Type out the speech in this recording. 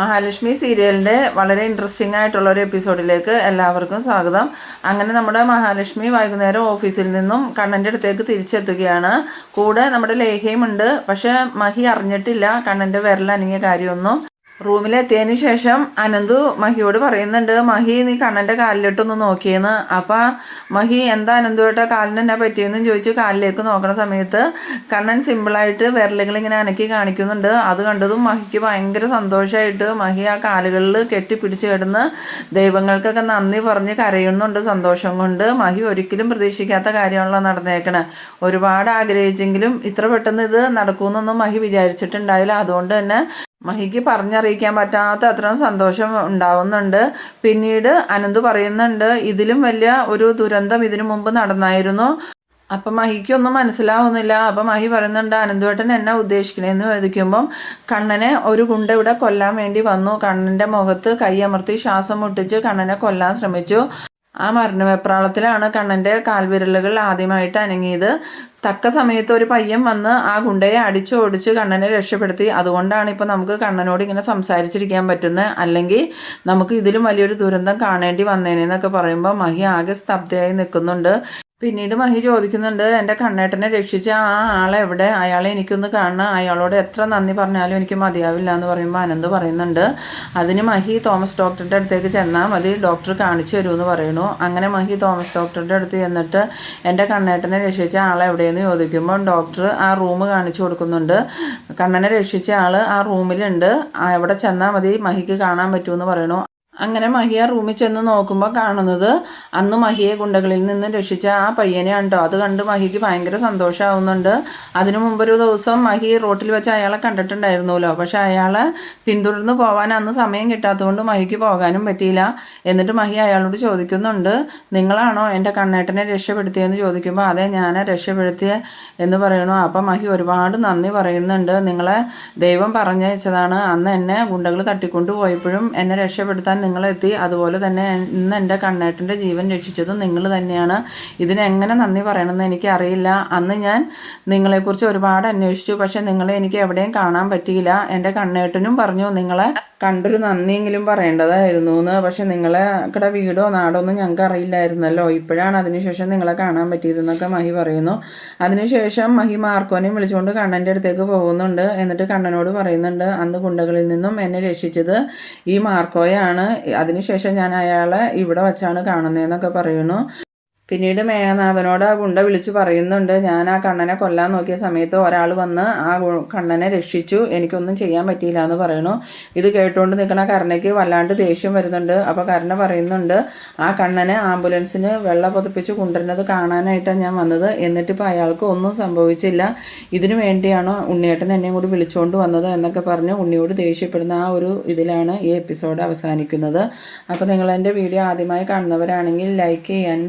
മഹാലക്ഷ്മി സീരിയലിന്റെ വളരെ ഇൻട്രസ്റ്റിംഗ് ആയിട്ടുള്ള ഒരു എപ്പിസോഡിലേക്ക് എല്ലാവർക്കും സ്വാഗതം. അങ്ങനെ നമ്മുടെ മഹാലക്ഷ്മി വൈകുന്നേരം ഓഫീസിൽ നിന്നും കണ്ണന്റെ അടുത്തേക്ക് തിരിച്ചെത്തുകയാണ്. കൂടെ നമ്മുടെ ലേഹയും ഉണ്ട്. പക്ഷേ മഹി അറിഞ്ഞിട്ടില്ല. കണ്ണന്റെ വിരലനങ്ങിയ കാര്യമൊന്നും. റൂമിലെത്തിയതിന് ശേഷം അനന്തു മഹിയോട് പറയുന്നുണ്ട് മഹി നീ കണ്ണന്റെ കാലിലിട്ടൊന്ന് നോക്കിയെന്ന്. അപ്പം മഹി എന്താ അനന്തുവേട്ട കാലിന് എന്നാ പറ്റിയെന്ന് ചോദിച്ചു കാലിലേക്ക് നോക്കണ സമയത്ത് കണ്ണൻ സിമ്പിളായിട്ട് വിരലുകൾ ഇങ്ങനെ അനക്കി കാണിക്കുന്നുണ്ട്. അത് കണ്ടതും മഹിക്ക് ഭയങ്കര സന്തോഷമായിട്ട് മഹി ആ കാലുകളിൽ കെട്ടിപ്പിടിച്ച് കിടന്ന് ദൈവങ്ങൾക്കൊക്കെ നന്ദി പറഞ്ഞ് കരയുന്നുണ്ട് സന്തോഷം കൊണ്ട്. മഹി ഒരിക്കലും പ്രതീക്ഷിക്കാത്ത കാര്യമാണല്ലോ നടന്നേക്കണേ. ഒരുപാട് ആഗ്രഹിച്ചെങ്കിലും ഇത്ര പെട്ടെന്ന് ഇത് നടക്കുമെന്നൊന്നും മഹി വിചാരിച്ചിട്ടുണ്ടായില്ല. അതുകൊണ്ട് തന്നെ മഹിക്ക് പറഞ്ഞറിയിക്കാൻ പറ്റാത്ത അത്രയും സന്തോഷം ഉണ്ടാവുന്നുണ്ട്. പിന്നീട് അനന്ത് പറയുന്നുണ്ട് ഇതിലും വലിയ ഒരു ദുരന്തം ഇതിനു മുമ്പ് നടന്നായിരുന്നു. അപ്പം മഹിക്കൊന്നും മനസ്സിലാവുന്നില്ല. അപ്പം മഹി പറയുന്നുണ്ട് അനന്തുവേട്ടൻ എന്നാ ഉദ്ദേശിക്കണേന്ന് ചോദിക്കുമ്പം കണ്ണനെ ഒരു ഗുണ്ട ഇവിടെ കൊല്ലാൻ വേണ്ടി വന്നു. കണ്ണന്റെ മുഖത്ത് കൈയമർത്തി ശ്വാസം മുട്ടിച്ച് കണ്ണനെ കൊല്ലാൻ ശ്രമിച്ചു. ആ മരണവെപ്രാളത്തിലാണ് കണ്ണന്റെ കാൽവിരലുകൾ ആദ്യമായിട്ട് അനങ്ങിയത്. തക്ക സമയത്ത് ഒരു പയ്യൻ വന്ന് ആ ഗുണ്ടയെ അടിച്ചു ഓടിച്ച് കണ്ണനെ രക്ഷപ്പെടുത്തി. അതുകൊണ്ടാണ് ഇപ്പോൾ നമുക്ക് കണ്ണനോട് ഇങ്ങനെ സംസാരിച്ചിരിക്കാൻ പറ്റുന്നത് അല്ലെങ്കിൽ നമുക്ക് ഇതിലും വലിയൊരു ദുരന്തം കാണേണ്ടി വന്നേനെന്നൊക്കെ പറയുമ്പോൾ മഹി ആകെ സ്തബ്ധയായി നിൽക്കുന്നുണ്ട്. പിന്നീട് മഹി ചോദിക്കുന്നുണ്ട് എന്റെ കണ്ണേട്ടനെ രക്ഷിച്ച ആ ആളെവിടെ അയാളെ എനിക്കൊന്ന് കാണണം. അയാളോട് എത്ര നന്ദി പറഞ്ഞാലും എനിക്ക് മതിയാവില്ല എന്ന് പറയുമ്പോൾ അനന്ത് പറയുന്നുണ്ട് അതിന് മഹി തോമസ് ഡോക്ടറുടെ അടുത്തേക്ക് ചെന്നാൽ മതി ഡോക്ടർ കാണിച്ചു തരുമെന്ന് പറയുന്നു. അങ്ങനെ മഹി തോമസ് ഡോക്ടറുടെ അടുത്ത് ചെന്നിട്ട് എന്റെ കണ്ണേട്ടനെ രക്ഷിച്ച ആളെ എവിടെയെന്ന് ചോദിക്കുമ്പോൾ ഡോക്ടർ ആ റൂം കാണിച്ചു കൊടുക്കുന്നുണ്ട്. കണ്ണനെ രക്ഷിച്ച ആൾ ആ റൂമിലുണ്ട്. എവിടെ ചെന്നാൽ മതി മഹിക്ക് കാണാൻ പറ്റുമെന്ന് പറയുന്നു. അങ്ങനെ മഹിയ റൂമിൽ ചെന്ന് നോക്കുമ്പോൾ കാണുന്നത് അന്ന് മഹിയെ ഗുണ്ടകളിൽ നിന്ന് രക്ഷിച്ച ആ പയ്യനെ ഉണ്ടോ അത് കണ്ട് മഹിക്ക് ഭയങ്കര സന്തോഷമാവുന്നുണ്ട് അതിനു മുമ്പൊരു ദിവസം മഹി റോട്ടിൽ വെച്ച് അയാളെ കണ്ടിട്ടുണ്ടായിരുന്നല്ലോ. പക്ഷെ അയാളെ പിന്തുടർന്ന് പോകാൻ അന്ന് സമയം കിട്ടാത്തതുകൊണ്ട് മഹിക്ക് പോകാനും പറ്റിയില്ല. എന്നിട്ട് മഹി അയാളോട് ചോദിക്കുന്നുണ്ട് നിങ്ങളാണോ എന്റെ കണ്ണേട്ടനെ രക്ഷപ്പെടുത്തിയെന്ന് ചോദിക്കുമ്പോൾ അതെ ഞാൻ രക്ഷപ്പെടുത്തിയ എന്ന് പറയണു. അപ്പം മഹി ഒരുപാട് നന്ദി പറയുന്നുണ്ട്. നിങ്ങളെ ദൈവം പറഞ്ഞയച്ചതാണ്. അന്ന് എന്നെ ഗുണ്ടകൾ തട്ടിക്കൊണ്ടു പോയപ്പോഴും എന്നെ രക്ഷപ്പെടുത്താൻ നിങ്ങളെത്തി. അതുപോലെ തന്നെ ഇന്ന് എന്റെ കണ്ണേട്ടന്റെ ജീവൻ രക്ഷിച്ചതും നിങ്ങൾ തന്നെയാണ്. ഇതിനെങ്ങനെ നന്ദി പറയണമെന്ന് എനിക്കറിയില്ല. അന്ന് ഞാൻ നിങ്ങളെക്കുറിച്ച് ഒരുപാട് അന്വേഷിച്ചു. പക്ഷേ നിങ്ങളെ എനിക്ക് എവിടെയും കാണാൻ പറ്റിയില്ല. എന്റെ കണ്ണേട്ടനും പറഞ്ഞു നിങ്ങളെ കണ്ടൊരു നന്ദിയെങ്കിലും പറയേണ്ടതായിരുന്നു എന്ന് പക്ഷെ നിങ്ങളെ കട വീടോ നാടോ ഒന്നും ഞങ്ങൾക്ക് അറിയില്ലായിരുന്നല്ലോ. ഇപ്പോഴാണ് അതിനുശേഷം നിങ്ങളെ കാണാൻ പറ്റിയതെന്നൊക്കെ മഹി പറയുന്നു. അതിനുശേഷം മഹി മാർക്കോനെയും വിളിച്ചുകൊണ്ട് കണ്ണന്റെ അടുത്തേക്ക് പോകുന്നുണ്ട്. എന്നിട്ട് കണ്ണനോട് പറയുന്നുണ്ട് അന്ന് ഗുണ്ടകളിൽ നിന്നും എന്നെ രക്ഷിച്ചത് ഈ മാർക്കോയാണ്. അതിനുശേഷം ഞാൻ അയാളെ ഇവിടെ വച്ചാണ് കാണുന്നതെന്നൊക്കെ പറയുന്നു. പിന്നീട് മേഘനാഥനോട് ആ ഗുണ്ട വിളിച്ചു പറയുന്നുണ്ട് ഞാൻ ആ കണ്ണനെ കൊല്ലാൻ നോക്കിയ സമയത്ത് ഒരാൾ വന്ന് ആ കണ്ണനെ രക്ഷിച്ചു. എനിക്കൊന്നും ചെയ്യാൻ പറ്റിയില്ല എന്ന് പറയുന്നു. ഇത് കേട്ടുകൊണ്ട് നിൽക്കുന്ന കരുണയ്ക്ക് വല്ലാണ്ട് ദേഷ്യം വരുന്നുണ്ട്. അപ്പോൾ കരുണ പറയുന്നുണ്ട് ആ കണ്ണനെ ആംബുലൻസിന് വെള്ളം പൊതിപ്പിച്ച് കൊണ്ടുവരുന്നത് കാണാനായിട്ടാണ് ഞാൻ വന്നത്. എന്നിട്ടിപ്പോൾ അയാൾക്ക് ഒന്നും സംഭവിച്ചില്ല. ഇതിനു വേണ്ടിയാണോ ഉണ്ണിയേട്ടൻ എന്നെയും കൂടി വിളിച്ചുകൊണ്ട് വന്നത് എന്നൊക്കെ പറഞ്ഞ് ഉണ്ണിയോട് ദേഷ്യപ്പെടുന്ന ആ ഒരു ഇതിലാണ് ഈ എപ്പിസോഡ് അവസാനിക്കുന്നത്. അപ്പോൾ നിങ്ങൾ എന്റെ വീഡിയോ ആദ്യമായി കാണുന്നവരാണെങ്കിൽ ലൈക്ക് ചെയ്യാനും